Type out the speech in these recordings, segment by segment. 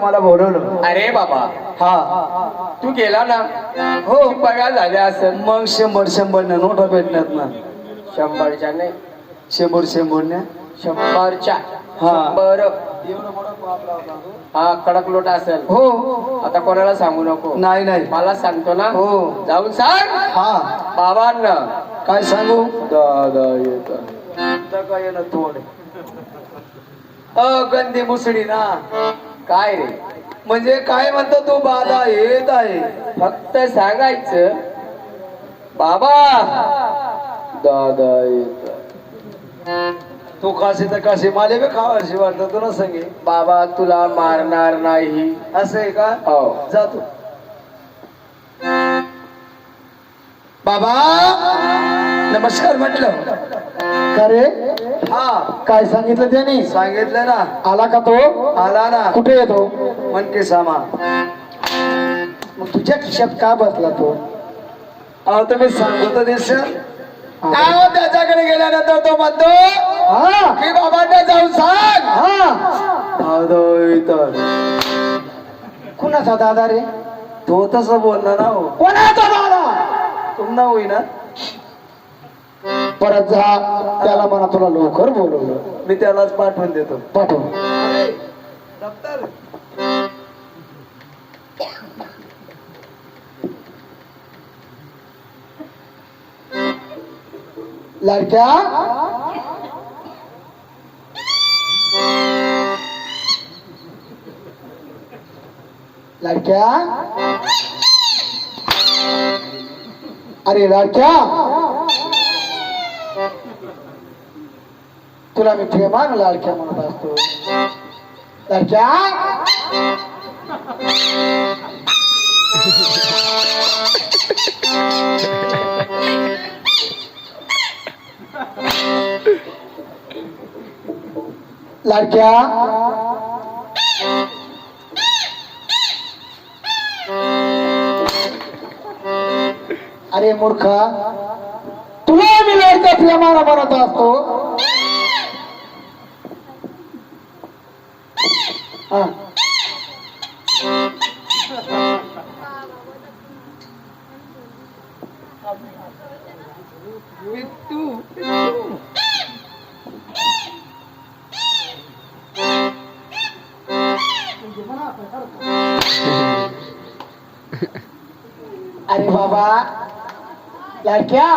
तुम्हाला बोलवलं. अरे बाबा हा. तू गेला ना? हो. पगार झाल्या असेल. मग शंभर शंभर न नोटा भेटण्यात ना. शंभरच्या नाही. शंभर शंभर न? शंभरच्या. हा. शंभर. हा कडक लोट असेल. हो. आता कोणाला सांगू नको? नाही नाही. मला सांगतो ना. हो. जाऊन सांग. हा. बाबांना. काय सांगू? दादा येत. तोंड? अ गंदी मुसडी ना. काय रे? म्हणजे काय म्हणतो तू बाधा येत आहे. फक्त सांगायचं बाबा दादा येत तू काशी तर काशी माले बी खावाशी वाटत तुला सांगे बाबा तुला मारणार नाही. असं आहे का? हो. जातो. बाबा नमस्कार म्हटलं. का रे? हा. काय सांगितलं त्याने? सांगितलं ना. आला का तो? आला ना. कुठे येतो मनके सामा मग तुझ्या खिशात का बसला तो? अहो तुम्ही सांगतो तर दिस हा. अहो त्याच्याकडे गेल्यानंतर तो म्हणतो हा. की बाबांना जाऊन सांग. हा. अहो, इथं. कुणाचा दादा रे? तो तसं बोलला ना हो. कोणाचा दादा? तुम्हाला होईना. परत जा. त्याला म्हणा तुला लवकर बोलवलं. मी त्यालाच पाठवून देतो. पाठव. लाडक्या? लाडक्या? अरे लाडक्या! तुला मी प्रेमान लाडक्या म्हणत असतो. लाडक्या लाडक्या अरे मूर्खा. तुला मी लाडक्या प्रेमाला म्हणत असतो. हा अरे बाबा लाडक्या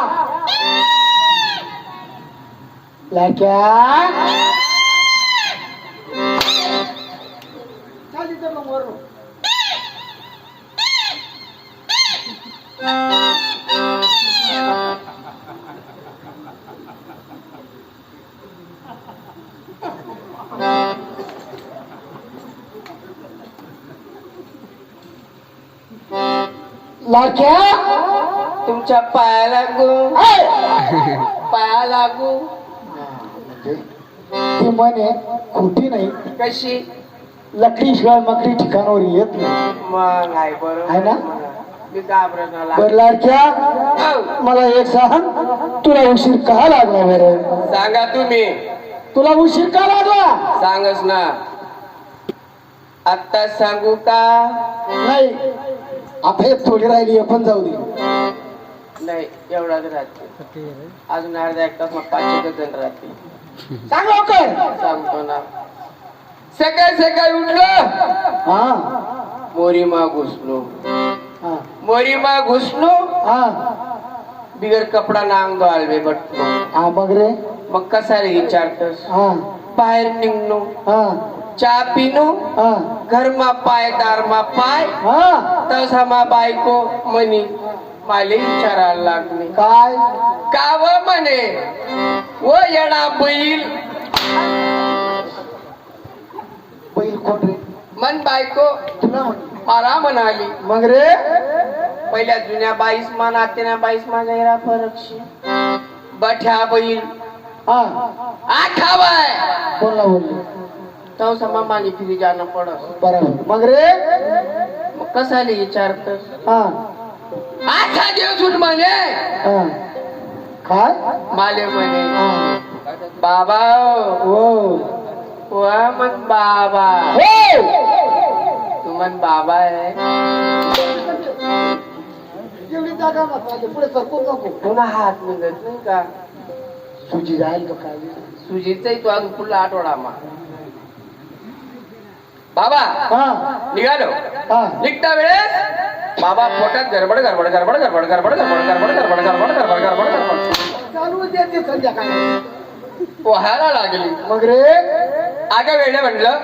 लाडक्या लाडक्या? तुमच्या पाया लागू! पाया लागू. ती म्हणे खोटी नाही. कशी? लकडी शिवाय मकडी ठिकाणावर येत नाही. मग आहे बरोबर. आहे ना? मी घाबरत बर लाडक्या मला एक सांग. तुला उशीर का लागला बरं? सांगा तुम्ही. तुला उशीर का लागला? सांगच ना. आता सांगू का? नाही. आता एक थोडी राहिली आहे, पण जाऊ दे. नाही एवढाच राहते. अजून अर्धा एक तास मग पाचशे जण राहते. सांग लवकर. सांगतो ना. सकाळी सकाळी उठलो. हा. मोरी मा घुसलो. हा. मोरी मा घुसलो. हा. बिगर कपडा नांग आलवे बटलो. हा मग रे? मग कसा रे विचारतस हा. बाहेर निघलो. हा. चहा पिनो हा. घरमा पाय दारमा पाय. हा. तसा मा बायको म्हणी माले विचारायला लागले. काय? काव म्हणे ओ येडा बैल. मन बायको तुला म्हणे मला म्हणाली. मग रे? पहिल्या जुन्या बाईस मा नातेना बाईस मा गैरा फरक शे. बठ्या बैल हा. आठावाय. कोणला बोलली. तो समा माली फिरी जाणं पडस बरोबर. मग रे? मग कसाले विचारतस हा. आठा दिवस उठ म्हणे. हा. काय? माले म्हणे. हा. बाबा हो. मग बाबा हो मन बाबा आहे पुन्हा हात निघत नाही का तुझी जाईल काय तो पुढला आठवडा मा बाबा हा निघालो हा निघता वेळेस बाबा पोटात गडबड गडबड गडबड गडबड गडबड गडबड गडबड गडबड गडबड गडबड गडबड गडबड चालू देते संध्याकाळी पोहायला लागली मग रे अगं वेळे म्हटलं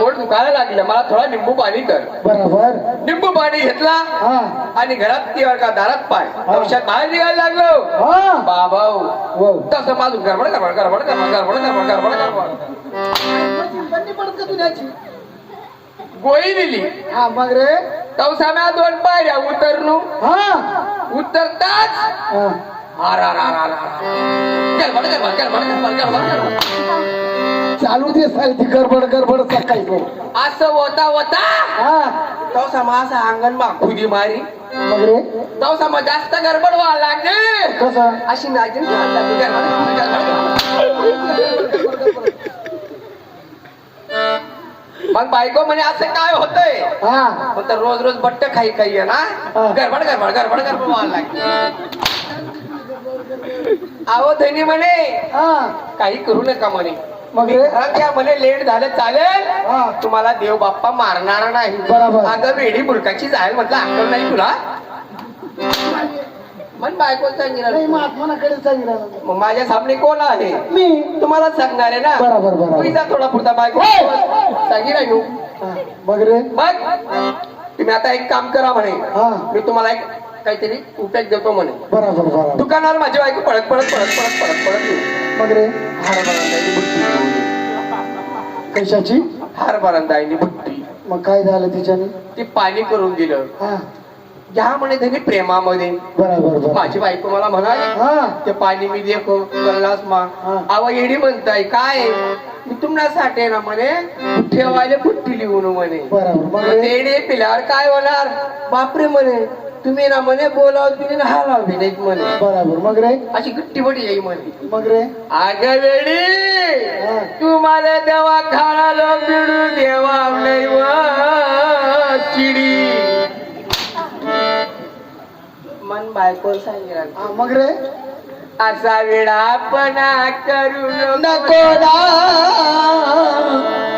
पोट दुखायला लागलं मला थोडा निंबू पाणी कर. बरोबर. निंबू पाणी घेतला हा. आणि घरात ती का दारात पाय. औषध बाहेर निघायला लागलो. बाबा हो. तसं माझून गडबड गडबड गडबड गडबड गडबड गडबड गडबड गडबड. गोळी दिली. हा मग रे. तवसाम्या दोन पायऱ्या उतरलो. उतरताच हा. गडबड गडबड गडबड गडबड गडबड गडबड. चालू दे सारखी गडबड गडबड सकाळी हो असं होता होता. हा. तवसामा असा अंगण मा खुदी मारी. मग रे? तवसामा जास्त गडबड व्हायला लागली. कसं? अशी नागिन तू गडबड. मग बायको म्हणे असं काय होतंय? हा. तर रोज रोज बट्ट खाई खाई आहे ना. गडबड गडबड गडबड गडबड व्हायला लागली. आहो धनी म्हणे हा. काही करू नका म्हणे. मग रे म्हणे लेट झालं चालेल? हा. तुम्हाला देव बाप्पा मारणार नाही. बरोबर. अगं वेडी बुडकाची जाईल म्हटलं अक्कल नाही तुला? मन बायको नाही सांगितलं मग आत्मनाकडे सांगितलं. मग माझ्या सामने कोण आहे? मी. तुम्हाला सांगणार आहे ना? बरोबर बरोबर. तुम्ही जा थोडा पुरता बायको सांगितलं येऊ. हा, मग रे. मग? तुम्ही आता एक काम करा म्हणे. हा. मी तुम्हाला एक काहीतरी उपेग देतो म्हणे. बरोबर बरोबर. दुकानावर माझी बायको पडत पडत पडत पडत पडत येऊ मग रे हार बरांदाईनी बुट्टी घेऊन. कशाची? हार बरांदाईनी बुट्टी. मग काय झालं तिच्याने? ती पाणी करून दिलं. हा. घ्या म्हणे त्यांनी प्रेमामध्ये. बरोबर माझी बायको मला म्हणाली हा. ते पाणी मी देखो गल्लास मा. आवा येडी म्हणताय काय? मी तुम्हाला ना म्हणे ठेवायला बुट्टी लिहून म्हणे. बरोबर मग पिल्यावर काय होणार? बापरे म्हणे. तुम्ही ना म्हणे बोलाव तुम्ही ना हा नाही म्हणे. बरोबर. मग रे? अशी गट्टीबटी येई म्हणे. मग रे? आग वेळी हा. तुम्हाला दवाखाना बिडू देवा नाही व चिडी. मन बायको सांगितलं. हा, मग रे? असा वेळापणा करू नको. ना.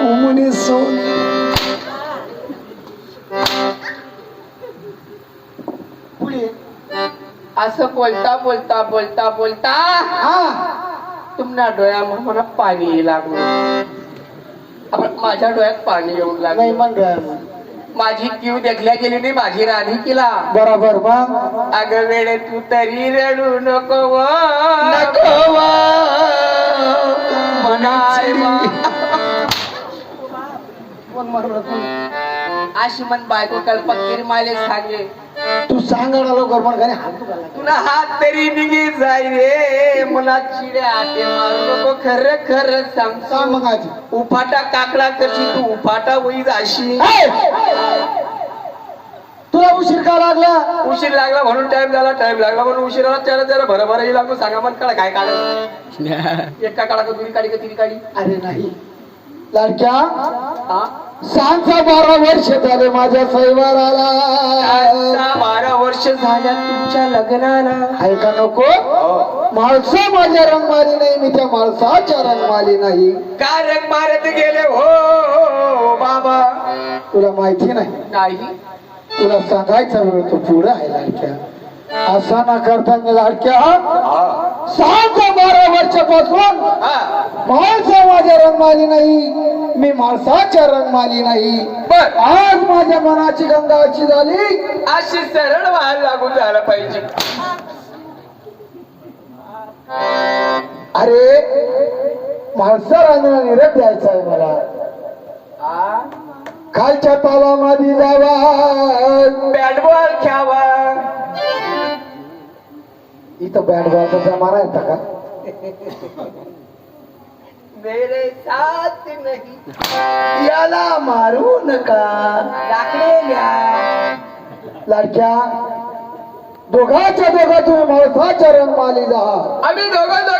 उमनी सोन. असं बोलता बोलता बोलता बोलता तुमच्या डोळ्यामध्ये मला पाणी लागलं आपण माझ्या डोळ्यात पाणी येऊन लागलं मग. माझी किव देखल्या गेली नाही माझी राणी केला बरोबर मग अग वेळे तू तरी रडू नको व. नको वा. म्हणाय वा. कोण म्हणलं तू? अशी मन बायको कल्पकरी माले सांगे तू सांग लवकर मन घरी हात दुखायला. तुला हात तरी निघी जाय रे मला चिड्या आटे मारू नको खरं खरं सांग. सांग मग आजी. उफाटा काकडा करशी तू उफाटा होई जाशी ए! तुला उशीर का लागला? उशीर लागला म्हणून टाइम झाला टाइम लागला म्हणून उशिराला त्याला त्याला भर भर येईल लागून सांगा मन काढा काय काढ एका काढा का दुरी काढी का तिरी काढी? अरे नाही. लाडक्या हा? सांगचा बारा वर्ष झाले माझ्या सैवाराला बारा वर्ष झाल्या तुमच्या लग्नाला. आहे का नको? माणसा माझ्या रंगमाली नाही मी त्या माणसाच्या रंगमाली नाही. का रंग मारत गेले? हो बाबा. तुला माहिती नाही? नाही. तुला सांगायचा वेळ तो पुढे आहे लाडक्या. असा ना करता लाडक्या सांगतो बारा वर्षापासून हा. माणसा माझ्या रंगमाली नाही मी माणसाच्या रंगमाली नाही. आज माझ्या मनाची गंगा अशी झाली. अशी सरळ व्हायला लागून झालं पाहिजे. अरे माणसा रंगला निरप द्यायचा आहे मला. खालच्या तालामध्ये जावा. बॅट बॉल खेळावा. इथं बॅट बॉलचा जमाना येता का? मेरे साथ नाही। याला मारू नका. लाकडे घ्या लाडक्या दोघाच्या दोघा तुम्ही माणसाच्या रंगमाली जा आम्ही दोघं दोघं